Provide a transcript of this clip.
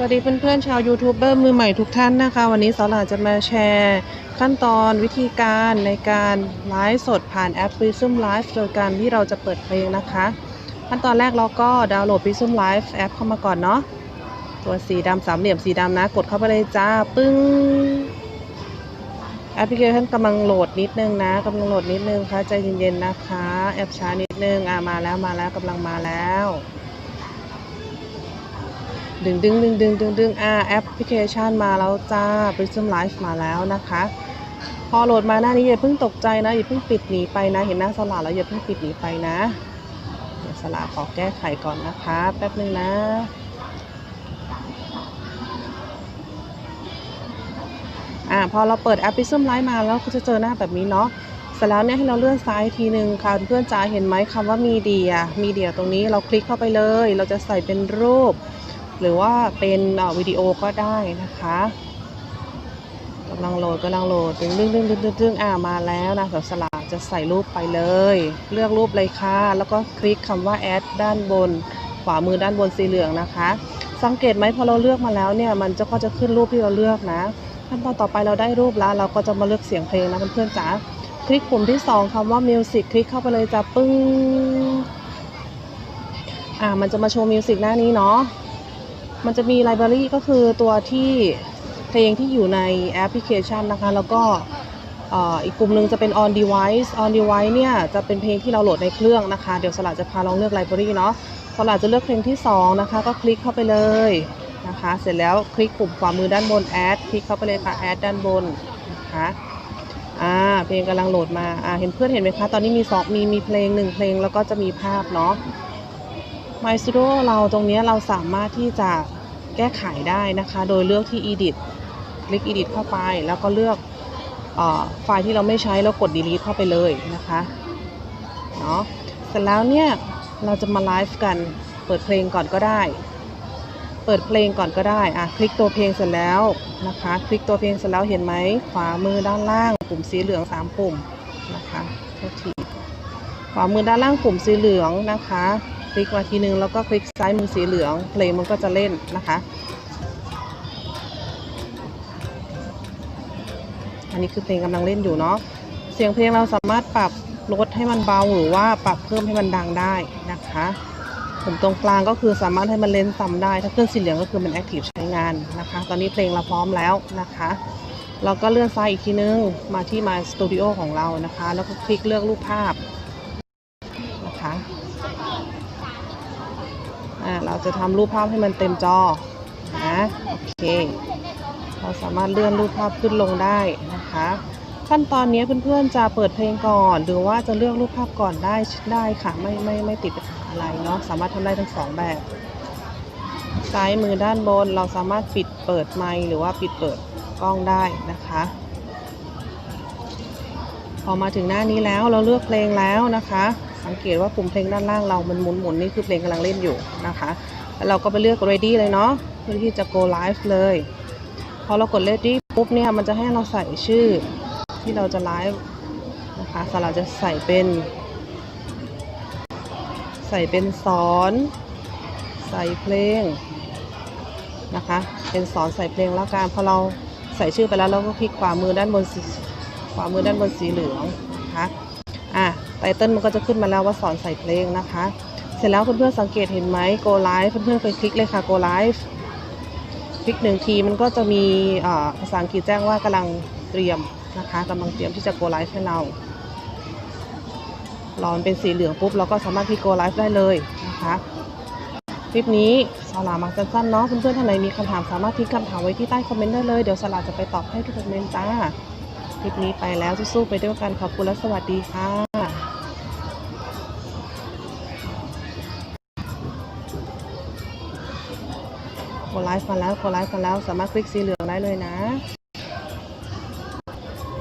สวัสดีเพื่อนๆชาวยูทูบเบอร์มือใหม่ทุกท่านนะคะ วันนี้สาวหลาจะมาแชร์ขั้นตอนวิธีการในการไลฟ์สดผ่านแอป Prism Live โดยการที่เราจะเปิดเพลงนะคะ ขั้นตอนแรกเราก็ดาวน์โหลด Prism Live แอปเข้ามาก่อนเนาะตัวสีดำสามเหลี่ยมสีดำนะ กดเข้าไปเลยจ้า ปึ้ง แอปพลิเคชันกำลังโหลดนิดนึงนะกำลังโหลดนิดนึงค่ะใจเย็นๆนะคะ แอปช้านิดนึงอ่ามาแล้วมาแล้วกำลังมาแล้ว ดึงดึงดึงดึงดึงดึงอ่าแอปพลิเคชันมาแล้วจ้า Prism Live มาแล้วนะคะ พอโหลดมาหน้านี้อย่าเพิ่งตกใจนะ อย่าเพิ่งปิดหนีไปนะ เห็นหน้าสลาแล้วอย่าเพิ่งปิดหนีไปนะเดี๋ยวสลาขอแก้ไขก่อนนะคะ แป๊บนึงนะอ่าพอเราเปิดแอป Prism Live มาแล้วก็จะเจอหน้าแบบนี้เนาะเสร็จแล้วเนี่ยให้เราเลื่อนซ้ายทีหนึ่งค่ะเพื่อนจ๋าเห็นไหมคำว่ามีเดียมีเดียตรงนี้เราคลิกเข้าไปเลย เราจะใส่เป็นรูป หรือว่าเป็นวิดีโอก็ได้นะคะกำลังโหลดกำลังโหลดดึงดึงดึงดึงดึงดึงอ่ามาแล้วนะสาวสลากจะใส่รูปไปเลย เลือกรูปเลยค่ะ แล้วก็คลิกคำว่าแอดด้านบน ขวามือด้านบนสีเหลืองนะคะ สังเกตไหมพอเราเลือกมาแล้วเนี่ย มันจะก็จะขึ้นรูปที่เราเลือกนะขั้นตอนต่อไปเราได้รูปแล้ว เราก็จะมาเลือกเสียงเพลงนะเพื่อนๆจ๋าคลิกปุ่มที่สองคำว่า Music คลิกเข้าไปเลยจ้ะปึ้งอ่ามันจะมาโชว์มิวสิกหน้านี้เนาะ มันจะมีไลบรารีก็คือตัวที่เพลงที่อยู่ในแอปพลิเคชันนะคะ แล้วก็อ่ออีกกลุ่มหนึ่งจะเป็น on device on device เนี่ยจะเป็นเพลงที่เราโหลดในเครื่องนะคะ เดี๋ยวสลัดจะพาลองเลือกไลบรารีเนาะสลัดจะเลือกเพลงที่ 2 นะคะ ก็คลิกเข้าไปเลยนะคะ เสร็จแล้วคลิกปุ่มขวามือด้านบน add คลิกเข้าไปเลยค่ะ add ด้านบนนะคะอ่าเพลงกำลังโหลดมาอ่าเห็นเพื่อนเห็นไหมคะ ตอนนี้มีสองมีมีเพลงหนึ่งเพลงแล้วก็จะมีภาพเนาะ My Studio เราตรงนี้เราสามารถที่จะแก้ไขได้นะคะ โดยเลือกที่ Edit คลิก Edit เข้าไป แล้วก็เลือกออไฟล์ที่เราไม่ใช้แล้วกด Delete เข้าไปเลยนะคะเนาะเสร็จแล้วเนี่ยเราจะมาไลฟ์กันเปิดเพลงก่อนก็ได้ เปิดเพลงก่อนก็ได้อะคลิกตัวเพลงเสร็จแล้วนะคะ คลิกตัวเพลงเสร็จแล้วเห็นไหมขวามือด้านล่างปุ่มสีเหลือง3ปุ่มนะคะโทษทีขวามือด้านล่างปุ่มสีเหลืองนะคะ คลิกมาทีนึงแล้วก็คลิกซ้ายมือสีเหลืองเพลงมันก็จะเล่นนะคะ อันนี้คือเพลงกำลังเล่นอยู่เนาะเสียงเพลงเราสามารถปรับลดให้มันเบาหรือว่าปรับเพิ่มให้มันดังได้นะคะผมตรงกลางก็คือสามารถให้มันเล่นซ้ำได้ ถ้าเครื่องสีเหลืองก็คือมันแอคทีฟใช้งานนะคะ ตอนนี้เพลงเราพร้อมแล้วนะคะเราก็เลื่อนซ้ายอีกทีนึงมาที่ My Studio ของเรานะคะ แล้วก็คลิกเลือกรูปภาพนะคะ อ่าเราจะทำรูปภาพให้มันเต็มจอนะโอเค เราสามารถเลื่อนรูปภาพขึ้นลงได้นะคะ ขั้นตอนนี้เพื่อนๆจะเปิดเพลงก่อน หรือว่าจะเลือกรูปภาพก่อนได้ได้ค่ะไม่ไม่ไม่ติดอะไรเนาะสามารถทำได้ทั้งสองแบบซ้ายมือด้านบนเราสามารถปิดเปิดไมค์หรือว่าปิดเปิดกล้องได้นะคะ พอมาถึงหน้านี้แล้วเราเลือกเพลงแล้วนะคะ สังเกตว่าปุ่มเพลงด้านล่างเรามันหมุนหมุนๆนี่คือเพลงกำลังเล่นอยู่นะคะแล้วเราก็ไปเลือก ready เลยเนาะเพื่อที่จะ go live เลยพอเรากด ready ปุ๊บเนี่ยมันจะให้เราใส่ชื่อที่เราจะไลฟ์นะคะสเราจะใส่เป็น ใส่เป็นสอน ใส่เพลงนะคะ เป็นสอนใส่เพลงแล้วกันพอเราใส่ชื่อไปแล้วเราก็คลิกขวามือด้านบนสีขวามือด้านบนสีเหลืองนะคะอะ ไตเติลมันก็จะขึ้นมาแล้วว่าสอนใส่เพลงนะคะ เสร็จแล้วเพื่อนๆสังเกตเห็นไหม go live เพื่อนๆเคยคลิกเลยค่ะ go live คลิกหนึ่งทีมันก็จะมีภาษาอังกฤษแจ้งว่ากำลังเตรียมนะคะกำลังเตรียมที่จะ go live ให้เรารอมันเป็นสีเหลืองปุ๊บเราก็สามารถคลิก go live ได้เลยนะคะคลิปนี้สารามาสั้นๆเนาะเพื่อนๆท่านไหนมีคำถามสามารถทิ้งคำถามไว้ที่ใต้คอมเมนต์ได้เลย เดี๋ยวสาราจะไปตอบให้ทุกคอมเมนต์จ้า คลิปนี้ไปแล้วสู้ๆไปด้วยกันขอบคุณและสวัสดีค่ะ ไลฟ์มาแล้วโคไลฟ์มาแล้วสามารถคลิกสีเหลืองได้เลยนะ